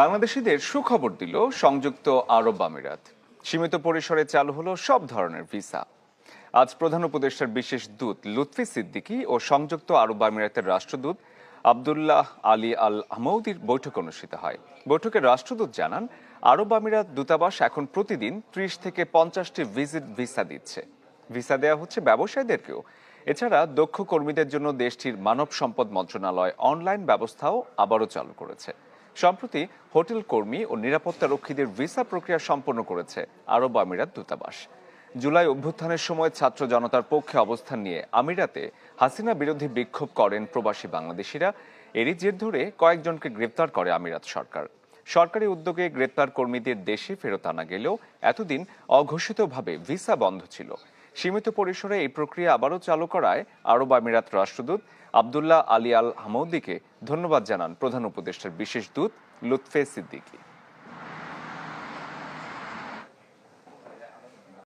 বাংলাদেশিদের সুখবর দিল সংযুক্ত আরব আমিরাত। সীমিত পরিসরে চালু হলো সব ধরনের ভিসা। আজ প্রধান উপদেষ্টার বিশেষ দূত লুৎফি সিদ্দিকী ও সংযুক্ত আরব আমিরাতের রাষ্ট্রদূত আবদুল্লাহ আলী আল আহমৌদির বৈঠক অনুষ্ঠিত হয়। বৈঠকে রাষ্ট্রদূত জানান, আরব আমিরাত দূতাবাস এখন প্রতিদিন ত্রিশ থেকে পঞ্চাশটি ভিজিট ভিসা দিচ্ছে। ভিসা দেওয়া হচ্ছে ব্যবসায়ীদেরকেও। এছাড়া দক্ষ কর্মীদের জন্য দেশটির মানব সম্পদ মন্ত্রণালয় অনলাইন ব্যবস্থাও আবারও চালু করেছে। সম্প্রতি হোটেল কর্মী ও নিরাপত্তা রক্ষীদের ভিসা প্রক্রিয়া সম্পন্ন করেছে আরব আমিরাত দূতাবাস। জুলাই অভ্যুত্থানের সময় ছাত্র জনতার পক্ষে অবস্থান নিয়ে আমিরাতে হাসিনা বিরোধী বিক্ষোভ করেন প্রবাসী বাংলাদেশিরা। এরই জের ধরে কয়েকজনকে গ্রেপ্তার করে আমিরাত সরকার। সরকারি উদ্যোগে গ্রেপ্তার কর্মীদের দেশে ফেরত আনা গেলেও এতদিন অঘোষিতভাবে ভিসা বন্ধ ছিল। সীমিত পরিসরে এই প্রক্রিয়া আবারও চালু করায় আরব আমিরাত রাষ্ট্রদূত আবদুল্লাহ আলী আল হামৌদিকে ধন্যবাদ জানান প্রধান উপদেষ্টার বিশেষ দূত লুৎফে সিদ্দিকী।